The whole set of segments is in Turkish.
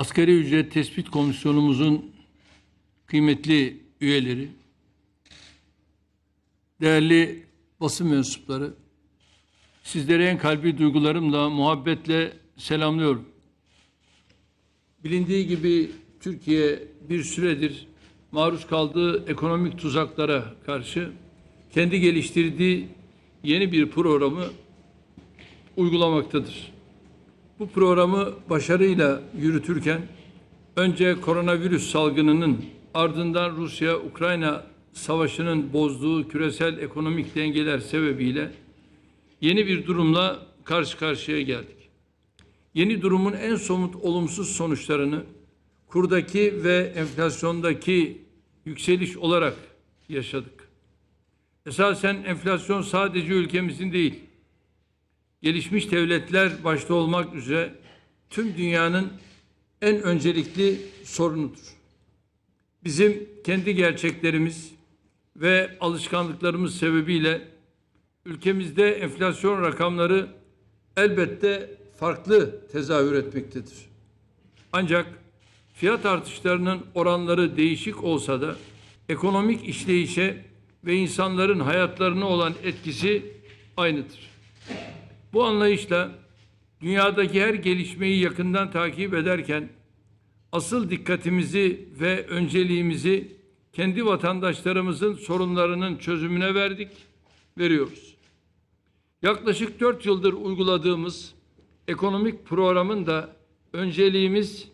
Asgari Ücret Tespit Komisyonumuzun kıymetli üyeleri, değerli basın mensupları, sizleri en kalbi duygularımla, muhabbetle selamlıyorum. Bilindiği gibi Türkiye bir süredir maruz kaldığı ekonomik tuzaklara karşı kendi geliştirdiği yeni bir programı uygulamaktadır. Bu programı başarıyla yürütürken önce koronavirüs salgınının ardından Rusya-Ukrayna savaşının bozduğu küresel ekonomik dengeler sebebiyle yeni bir durumla karşı karşıya geldik. Yeni durumun en somut olumsuz sonuçlarını kurdaki ve enflasyondaki yükseliş olarak yaşadık. Esasen enflasyon sadece ülkemizin değil, gelişmiş devletler başta olmak üzere tüm dünyanın en öncelikli sorunudur. Bizim kendi gerçeklerimiz ve alışkanlıklarımız sebebiyle ülkemizde enflasyon rakamları elbette farklı tezahür etmektedir. Ancak fiyat artışlarının oranları değişik olsa da ekonomik işleyişe ve insanların hayatlarına olan etkisi aynıdır. Bu anlayışla dünyadaki her gelişmeyi yakından takip ederken asıl dikkatimizi ve önceliğimizi kendi vatandaşlarımızın sorunlarının çözümüne verdik, veriyoruz. Yaklaşık dört yıldır uyguladığımız ekonomik programın da önceliğimiz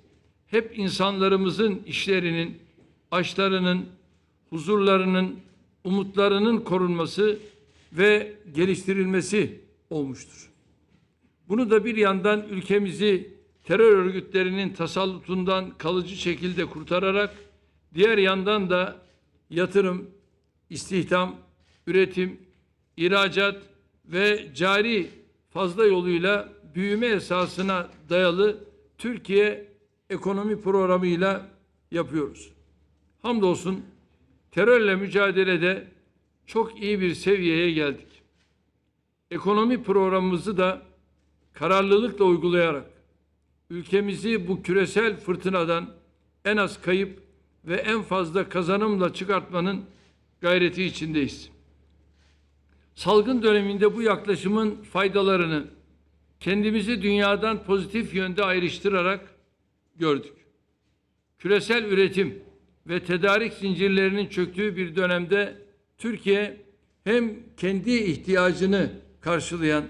hep insanlarımızın işlerinin, açlarının, huzurlarının, umutlarının korunması ve geliştirilmesi olmuştur. Bunu da bir yandan ülkemizi terör örgütlerinin tasallutundan kalıcı şekilde kurtararak diğer yandan da yatırım, istihdam, üretim, ihracat ve cari fazla yoluyla büyüme esasına dayalı Türkiye ekonomi programıyla yapıyoruz. Hamdolsun terörle mücadelede çok iyi bir seviyeye geldik. Ekonomi programımızı da kararlılıkla uygulayarak ülkemizi bu küresel fırtınadan en az kayıp ve en fazla kazanımla çıkartmanın gayreti içindeyiz. Salgın döneminde bu yaklaşımın faydalarını kendimizi dünyadan pozitif yönde ayrıştırarak gördük. Küresel üretim ve tedarik zincirlerinin çöktüğü bir dönemde Türkiye hem kendi ihtiyacını karşılayan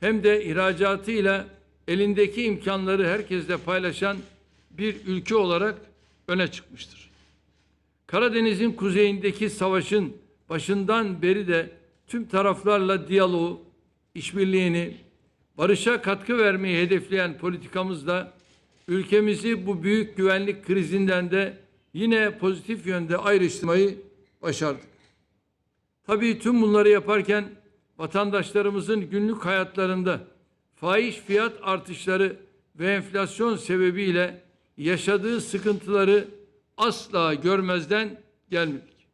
hem de ihracatıyla elindeki imkanları herkesle paylaşan bir ülke olarak öne çıkmıştır. Karadeniz'in kuzeyindeki savaşın başından beri de tüm taraflarla diyaloğu, işbirliğini, barışa katkı vermeyi hedefleyen politikamızla ülkemizi bu büyük güvenlik krizinden de yine pozitif yönde ayrıştırmayı başardık. Tabii tüm bunları yaparken vatandaşlarımızın günlük hayatlarında faiz fiyat artışları ve enflasyon sebebiyle yaşadığı sıkıntıları asla görmezden gelmedik.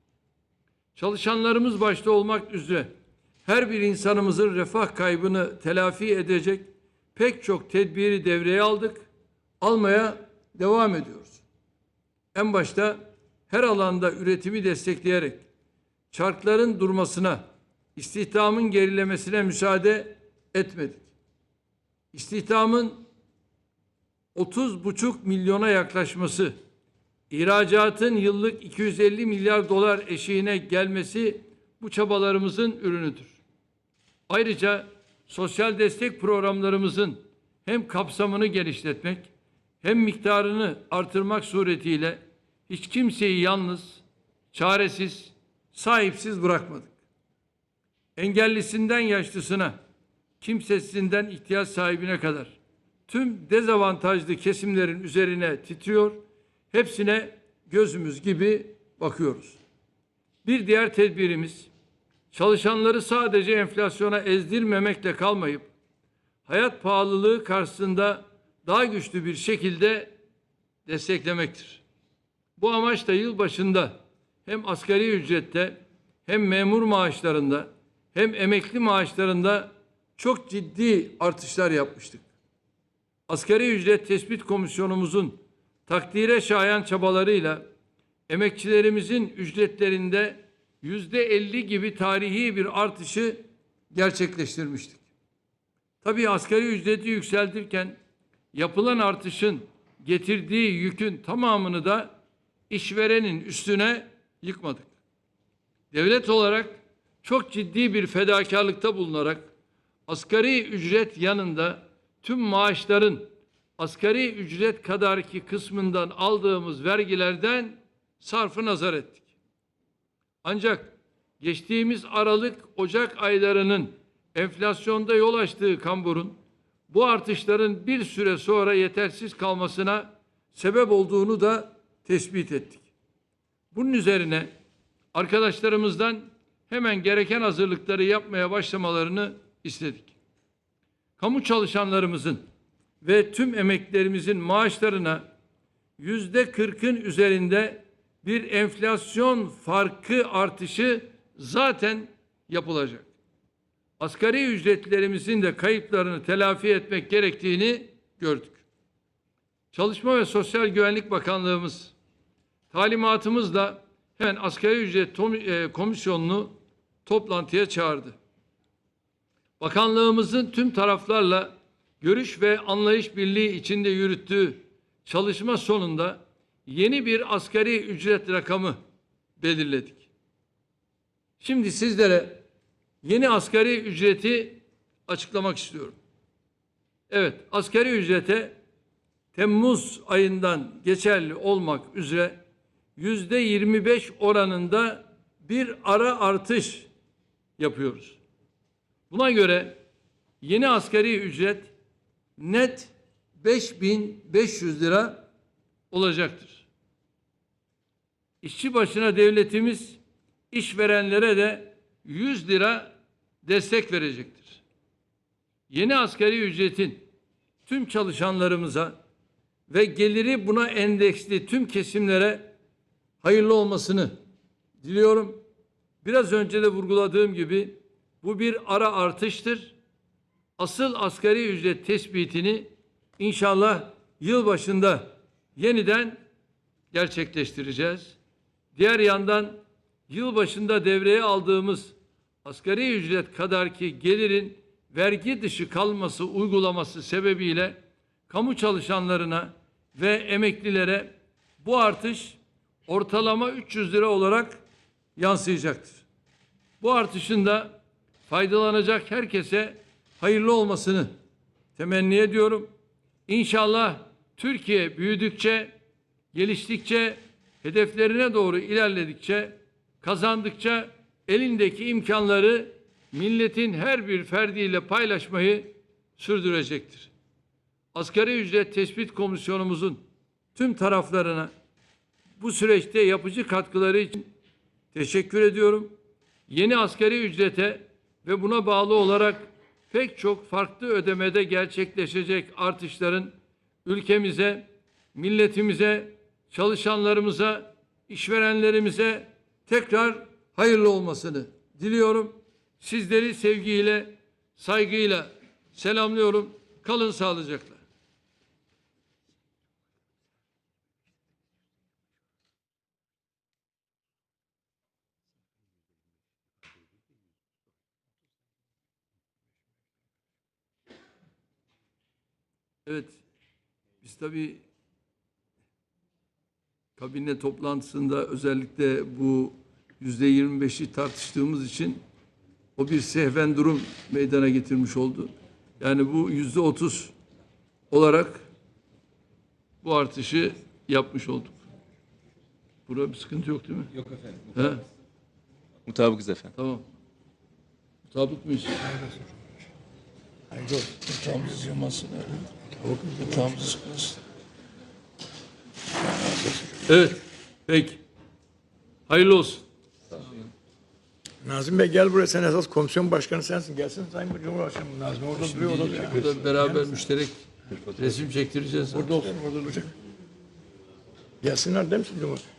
Çalışanlarımız başta olmak üzere her bir insanımızın refah kaybını telafi edecek pek çok tedbiri devreye aldık, almaya devam ediyoruz. En başta her alanda üretimi destekleyerek çarkların durmasına, istihdamın gerilemesine müsaade etmedik. İstihdamın 30,5 milyona yaklaşması, ihracatın yıllık 250 milyar dolar eşiğine gelmesi bu çabalarımızın ürünüdür. Ayrıca sosyal destek programlarımızın hem kapsamını genişletmek hem miktarını artırmak suretiyle hiç kimseyi yalnız, çaresiz, sahipsiz bırakmadık. Engellisinden yaşlısına, kimsesizinden ihtiyaç sahibine kadar tüm dezavantajlı kesimlerin üzerine titriyor, hepsine gözümüz gibi bakıyoruz. Bir diğer tedbirimiz çalışanları sadece enflasyona ezdirmemekle kalmayıp hayat pahalılığı karşısında daha güçlü bir şekilde desteklemektir. Bu amaçla yıl başında hem asgari ücrette hem memur maaşlarında hem emekli maaşlarında çok ciddi artışlar yapmıştık. Asgari ücret tespit komisyonumuzun takdire şayan çabalarıyla emekçilerimizin ücretlerinde yüzde 50 gibi tarihi bir artışı gerçekleştirmiştik. Tabii asgari ücreti yükseltirken yapılan artışın getirdiği yükün tamamını da işverenin üstüne yıkmadık. Devlet olarak çok ciddi bir fedakarlıkta bulunarak asgari ücret yanında tüm maaşların asgari ücret kadarki kısmından aldığımız vergilerden sarfı nazar ettik. Ancak geçtiğimiz Aralık Ocak aylarının enflasyonda yol açtığı kamburun bu artışların bir süre sonra yetersiz kalmasına sebep olduğunu da tespit ettik. Bunun üzerine arkadaşlarımızdan hemen gereken hazırlıkları yapmaya başlamalarını istedik. Kamu çalışanlarımızın ve tüm emeklerimizin maaşlarına yüzde kırkın üzerinde bir enflasyon farkı artışı zaten yapılacak. Asgari ücretlerimizin de kayıplarını telafi etmek gerektiğini gördük. Çalışma ve Sosyal Güvenlik Bakanlığımız talimatımızla hemen asgari ücret e, komisyonunu toplantıya çağırdı. Bakanlığımızın tüm taraflarla görüş ve anlayış birliği içinde yürüttüğü çalışma sonunda yeni bir asgari ücret rakamı belirledik. Şimdi sizlere yeni asgari ücreti açıklamak istiyorum. Evet, asgari ücrete Temmuz ayından geçerli olmak üzere yüzde 25 oranında bir ara artış yapıyoruz. Buna göre yeni asgari ücret net 5500 lira olacaktır. İşçi başına devletimiz işverenlere de 100 lira destek verecektir. Yeni asgari ücretin tüm çalışanlarımıza ve geliri buna endeksli tüm kesimlere hayırlı olmasını diliyorum. Biraz önce de vurguladığım gibi bu bir ara artıştır. Asıl asgari ücret tespitini inşallah yıl başında yeniden gerçekleştireceğiz. Diğer yandan yıl başında devreye aldığımız asgari ücret kadarki gelirin vergi dışı kalması uygulaması sebebiyle kamu çalışanlarına ve emeklilere bu artış ortalama 300 lira olarak yansıyacaktır. Bu artışın da faydalanacak herkese hayırlı olmasını temenni ediyorum. İnşallah Türkiye büyüdükçe, geliştikçe, hedeflerine doğru ilerledikçe, kazandıkça elindeki imkanları milletin her bir ferdiyle paylaşmayı sürdürecektir. Asgari ücret tespit komisyonumuzun tüm taraflarına bu süreçte yapıcı katkıları için teşekkür ediyorum. Yeni asgari ücrete ve buna bağlı olarak pek çok farklı ödemede gerçekleşecek artışların ülkemize, milletimize, çalışanlarımıza, işverenlerimize tekrar hayırlı olmasını diliyorum. Sizleri sevgiyle, saygıyla selamlıyorum. Kalın sağlıcakla. Evet. Biz tabii kabine toplantısında özellikle bu yüzde 25'i tartıştığımız için o bir sehven durum meydana getirmiş oldu. Yani bu yüzde 30 olarak bu artışı yapmış olduk. Burada bir sıkıntı yok değil mi? Yok efendim. He? Mutabıkız efendim. Tamam. Mutabık mıyız? Hayırlı olsun. Yatağımızı yılmasın. Yatağımızı sıkmasın. Evet. Peki. Hayırlı olsun. Nazım Bey gel buraya sen esas komisyon başkanı sensin. Gelsin Sayın Cumhurbaşkanı. Nazım orada duruyor orada duracak. Burada beraber müşterek resim çektireceğiz. Burada olsun orada duracak. Gelsinler değil misin Cumhurbaşkanı?